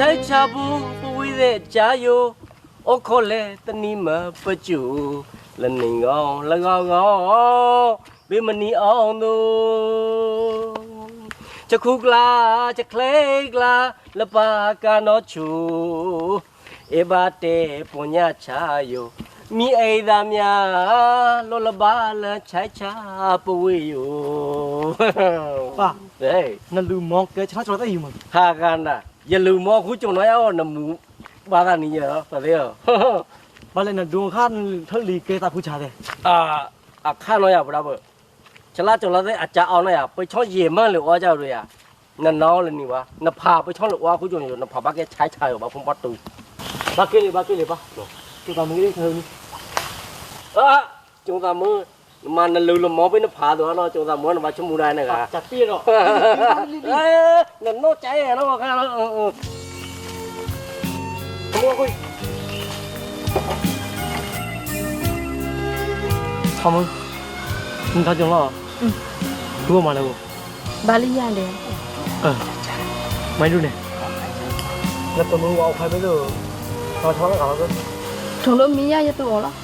ချိုက်ချဘူးပဝေးတဲ့ကြာယိုအခေါ်လေတနီမပကျူလနေကောင်းလကောင်းကောင်းဘေမနီအောင်တို့ချက်ခုကလာချက်ခလေကလာလပါကနောချူ อย่าลืมมองคุณจงน้อยเอาหนมูบางอันี้เยอะต่เดียว มานเลยนดวงข้านทะาลีเกตาผู้ชายเลยอ่าอ่าข้าน้อยอะบราเบอร์ฉลาดจงเราได้อาจจะเอาหน่อยอะไปช่อเยี่ยมมากเลยว่าจะาเลยอะนั่นน้องเลยนี่วะนภาไปช่อหรือว่าคุณจงอยู่นภาบ้าแกใช้ชายหรือบ้าผมปัดตุยบ้าเกลียบ้าเกลียบ้าตัวตามือนี่เธอนี่เออจงตามือ မနလူလမောပိနဖာတော့တော့ကျုံသာမောနမချမူတိုင်းနဲ့က จัดปีတော့ เอ้นนโนใจเนาะค่ะเออเออ ဘိုးကိုဆာမင်းဒါကြောင့်လားဘူးမလာဘူး ဘာလို့ရလဲ အဲမိုင်းလို့နေလက်တော့မအောင်ဖိုင်ပဲလို့တော့ထောင်းလာတော့ ထုံလို့မင်းရရတော့လား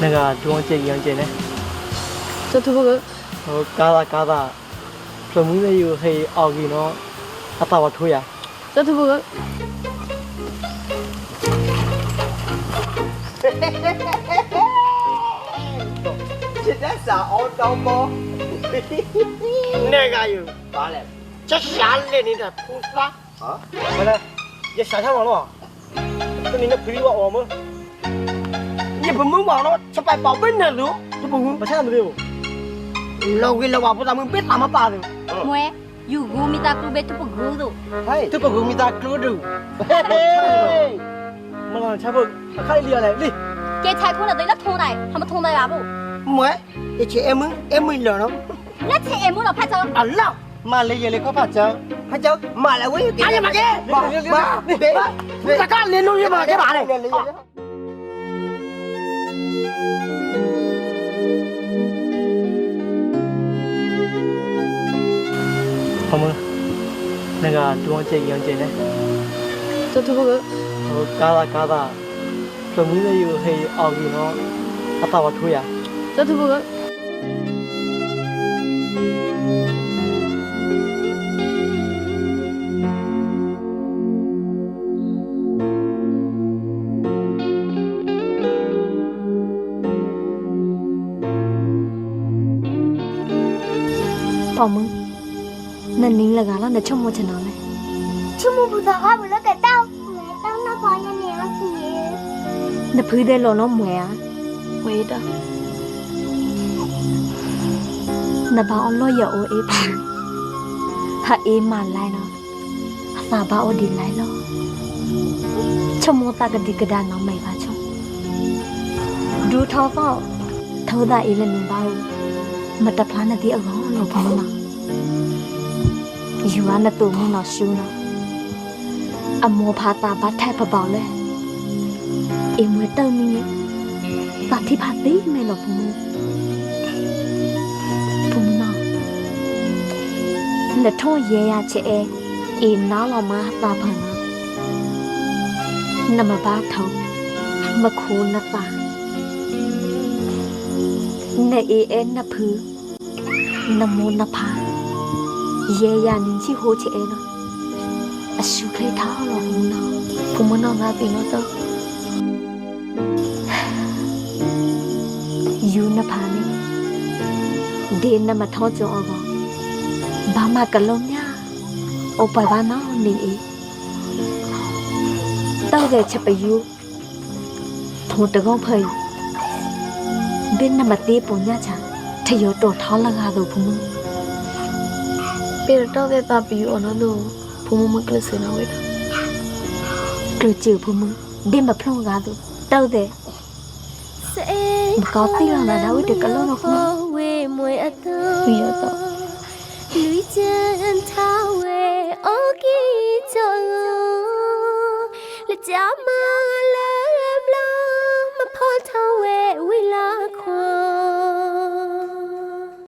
那个中少钱？一样钱呢？这土少个？哦，嘎达嘎达，专门的有黑奥运诺，他达瓦图呀。这多少个？现在啥奥刀包？那个有，咋了？这下来你的菩萨？啊？咋了？你下山了咯？那你那菩萨我们。 ဒီဘမှုမောင်တော့စပိုက်ပေါက်ပင်းနေလို့ဒီဘမှုမဆက်မလေးဘူးလောကီလောကပူတာမင်းပစ်တာမပါတယ်မွဲယူဂူမီတာကလူပဲတပဂူတို့ဟဲ့တပဂူမီတာကလူတို့ဟေးမလန်ချဘအခိုင်လျာလေလေကဲထိုင်ခုလာတယ်လက်ထုံးနိုင်ဟမထုံးနိုင်ပါဘူးမွဲအချေအမအမလောနော်လက်ချေအမလောဖတ်ချောအလောက်မလေးရလေခေါဖတ်ချောဖတ်ချောမလာဝေးကဲအားရမကဲဘာဘာဘာစကားလင်းလို့ရပါကဲပါလေ ဟောမနာကတွန်းကျင်ရောင်းကျင်နေတော်တော်ကဟိုကာလာကာလာသမီးလေးကိုဟေးအောင်ပြီးတော့အတော်ထိုးရတော်တော်က ပေါ့မနနင်းလကလာနဲ့ချုံမချင်တော့လေချမှုဘူသာကဘလကတောင်းတောင်းတော့ဘာရနေအောင်စီနဖူးတဲ့လောနော်မွဲอ่ะဝေးတာနဘာအလောရအိုအေးပါဟာအေးမလိုက်နော်အစာဘာအိုဒီလိုက်လောချုံမတကဒီကဒါနော် မိုင်ပါချုံဒူထောပေါ့ထောဒါအေးလည်းနေပါဦးမတဖားနဲ့ဒီအကောင်လို့ပြောမှာယူရနဲ့တူမနော်ရှူနော်အမောဖာတာဘာထိုက်ပပေါလဲအင်းမတောင်းနေပါတိပါသေးမဲလို့ဘုံဘုံနော်လက်ထောရဲရချေအေးနားလောမှာတာဖန်နမဘာထောင်းမခုနတာနေအေးနဖူ နမောနဖာရဲရနင်းချီဟိုချေနော်အရှုခေထားလို့ဘုံနော်ဘုံမနော်ငါတင်တော့ယူနဖာနေဒီနမထောကြောအောဘာမကလုံးညာအပဘာနာနေအေတောက်တဲ့ချက်ပယူထိုတကောဖေးဘင်းနမတေးပုံညာချာ ထယောတော်ထောင်းလကားတော့ဘုံပြေတော့တဲ့တာပြီးအောင်လို့ဘုံမကလစနေဝေးတာကလချေဘုံဒီမဖလုံကားတော့တောက်တဲ့မကောတိလာလာတော့တကလုံးတော့ခုဝေမွေအတူပြီးရတော့လူချန်ထားဝေအိုကီချောလက်ကြမ